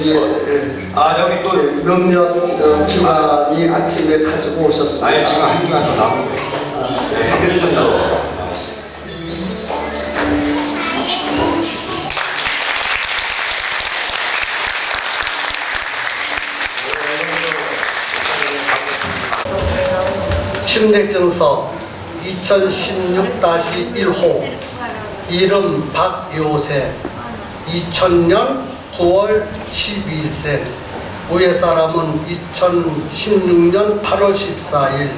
우리 예, 아 저기 또 몇몇 어, 기관이 아침에 가지고 오셨습니다. 아예 지금 한 시간 더 남은데 네, 3일 정도 남았어요. 침례증서 2016-1호. 이름 박요새 2000년 9월 12일생 우의 사람은 2016년 8월 14일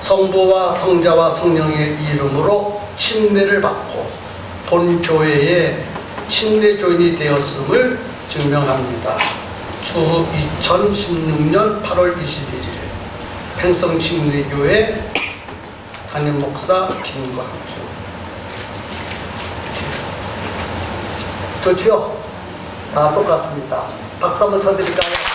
성부와 성자와 성령의 이름으로 침례를 받고 본 교회에 침례교인이 되었음을 증명합니다. 주 2016년 8월 21일 팽성침례교회 담임 목사 김광주 좋죠? 다 똑같습니다. 박수 한번 쳐드릴까요?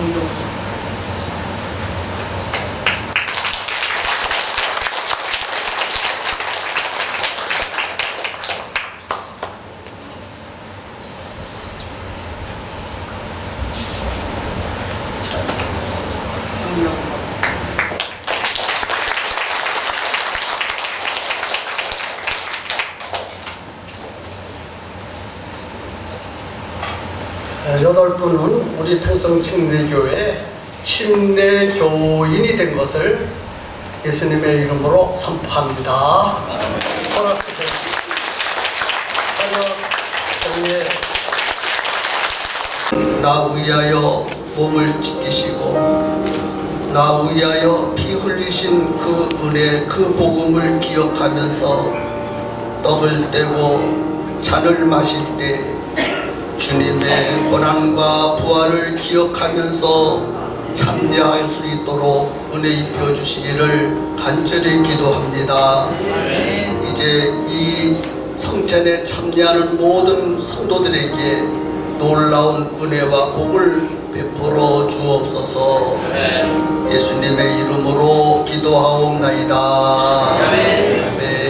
angels. 분은 우리 평성 침례교회 침례교인이 된 것을 예수님의 이름으로 선포합니다. 허락주세요. 나 위하여 몸을 찢기시고 나 위하여 피 흘리신 그 은혜 그 복음을 기억하면서 떡을 떼고 잔을 마실 때 주님의 고난과 부활을 기억하면서 참여할 수 있도록 은혜 입혀 주시기를 간절히 기도합니다. 이제 이 성찬에 참여하는 모든 성도들에게 놀라운 은혜와 복을 베풀어 주옵소서. 예수님의 이름으로 기도하옵나이다. 아멘.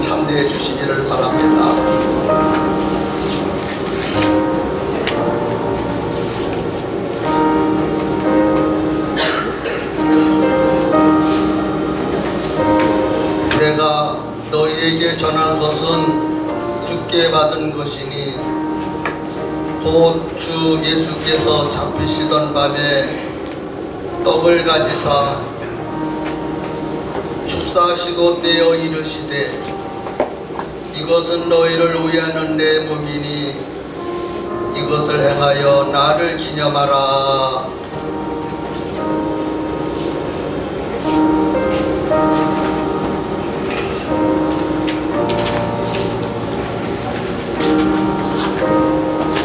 참여해 주시기를 바랍니다. 내가 너희에게 전한 것은 죽게 받은 것이니 곧 주 예수께서 잡히시던 밤에 떡을 가지사 축사하시고 떼어 이르시되 이것은 너희를 위하는 내 몸이니 이것을 행하여 나를 기념하라.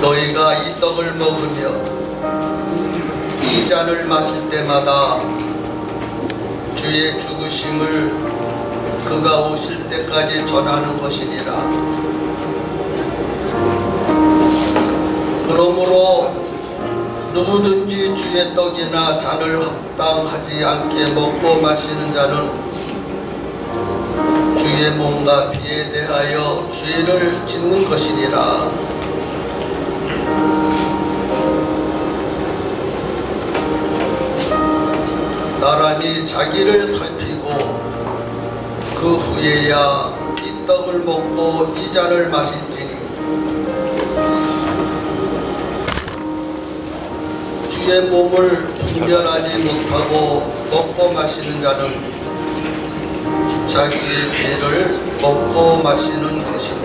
너희가 이 떡을 먹으며 이 잔을 마실 때마다 주의 죽으심을 그가 오실 때까지 전하는 것이니라. 그러므로 누구든지 주의 떡이나 잔을 합당하지 않게 먹고 마시는 자는 주의 몸과 피에 대하여 죄를 짓는 것이니라. 사람이 자기를 살피고 그 후에야 이 떡을 먹고 이 잔을 마실지니. 주의 몸을 분별하지 못하고 먹고 마시는 자는 자기의 죄를 먹고 마시는 것이니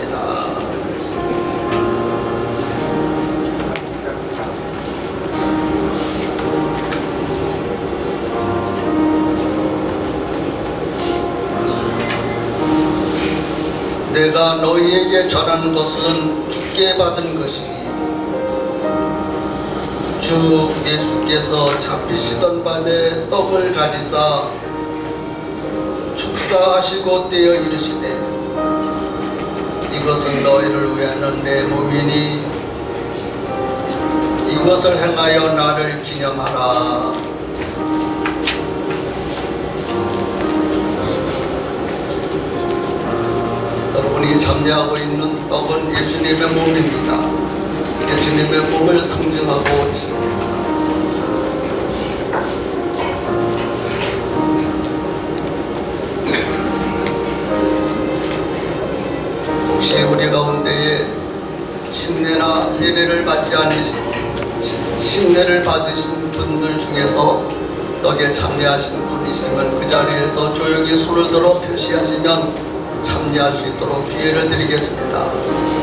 내가 너희에게 전하는 것은 죽게 받은 것이니 주 예수께서 잡히시던 밤에 떡을 가지사 축사하시고 떼어 이르시되 이것은 너희를 위하는 내 몸이니 이것을 행하여 나를 기념하라 여러분이 참여하고 있는 떡은 예수님의 몸입니다. 예수님의 몸을 상징하고 있습니다. 혹시 우리 가운데에 신뢰나 세례를 받지 않으신 신뢰를 받으신 분들 중에서 떡에 참여하신 분이 있으면 그 자리에서 조용히 손을 들어 표시하시면 참여할 수 있도록 기회를 드리겠습니다.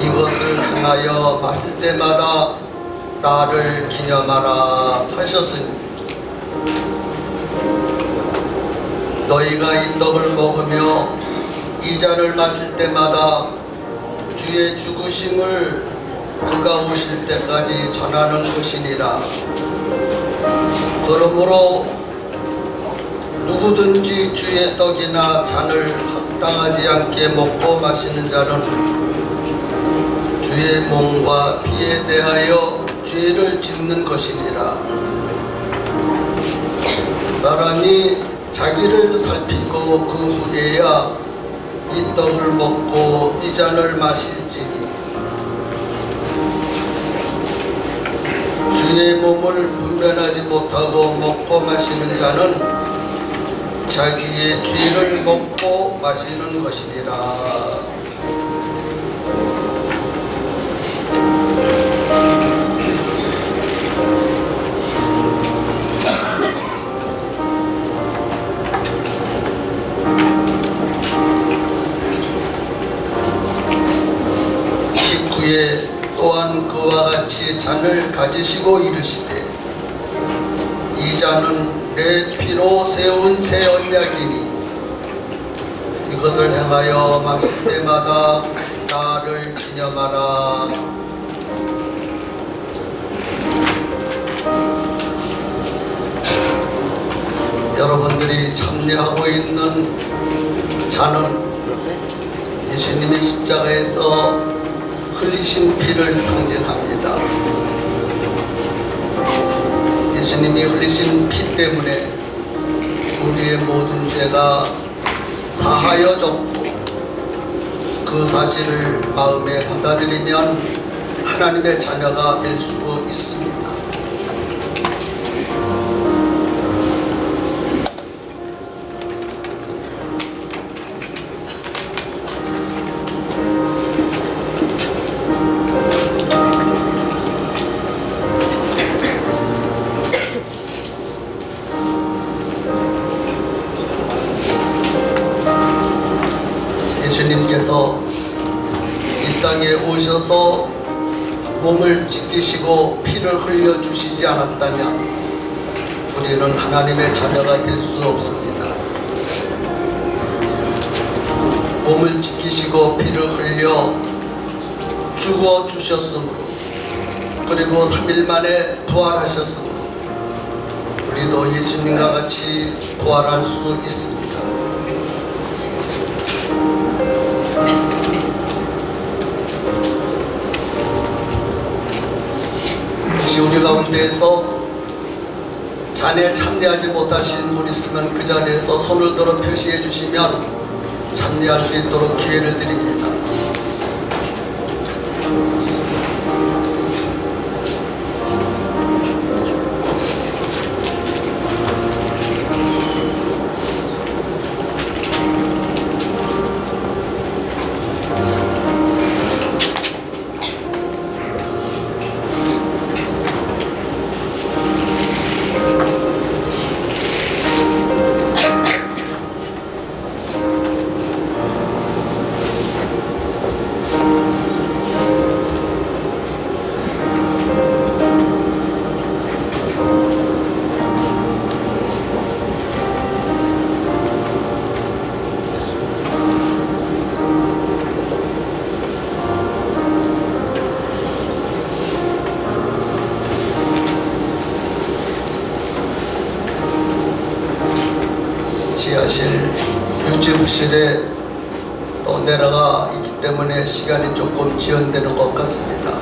이것을 행하여 마실 때마다 나를 기념하라 하셨으니 너희가 이 떡을 먹으며 이 잔을 마실 때마다 주의 죽으심을 그가 오실 때까지 전하는 것이니라. 그러므로 누구든지 주의 떡이나 잔을 합당하지 않게 먹고 마시는 자는 몸과 피에 대하여 죄를 짓는 것이니라. 사람이 자기를 살피고 그 후에야 이 떡을 먹고 이 잔을 마실지니 주의 몸을 분별하지 못하고 먹고 마시는 자는 자기의 죄를 먹고 마시는 것이니라. 가지시고 이르시되 이 잔은 내 피로 세운 새 언약이니 이것을 행하여 마실 때마다 나를 기념하라 여러분들이 참여하고 있는 잔은 예수님의 십자가에서 흘리신 피를 상징합니다. 예수님이 흘리신 피 때문에 우리의 모든 죄가 사하여졌고 그 사실을 마음에 받아들이면 하나님의 자녀가 될 수 있습니다. 피를 흘려주시지 않았다면 우리는 하나님의 자녀가 될 수 없습니다. 몸을 지키시고 피를 흘려 죽어 주셨으므로 그리고 3일 만에 부활하셨으므로 우리도 예수님과 같이 부활할 수 있습니다. 우리 가운데에서 잔에 참여하지 못하신 분 있으면 그 자리에서 손을 들어 표시해 주시면 참여할 수 있도록 기회를 드립니다. 지하실 유지부실에 또 내려가 있기 때문에 시간이 조금 지연되는 것 같습니다.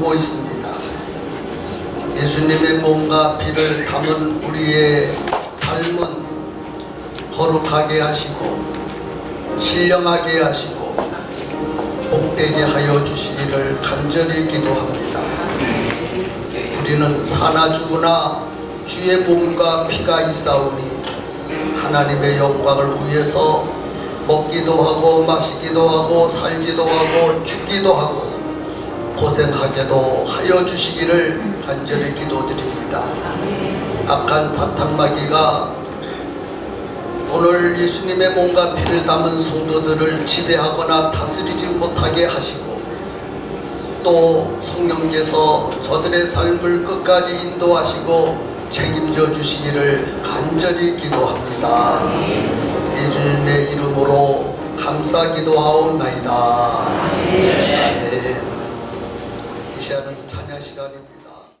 흐르고 있습니다. 예수님의 몸과 피를 담은 우리의 삶은 거룩하게 하시고 신령하게 하시고 복되게 하여 주시기를 간절히 기도합니다. 우리는 사나 죽으나 주의 몸과 피가 있사오니 하나님의 영광을 위해서 먹기도 하고 마시기도 하고 살기도 하고 죽기도 하고 고생하게도 하여 주시기를 간절히 기도드립니다. 악한 사탄마귀가 오늘 예수님의 몸과 피를 담은 성도들을 지배하거나 다스리지 못하게 하시고 또 성령께서 저들의 삶을 끝까지 인도하시고 책임져 주시기를 간절히 기도합니다. 예수님의 이름으로 감사 기도하옵나이다. 아멘. 이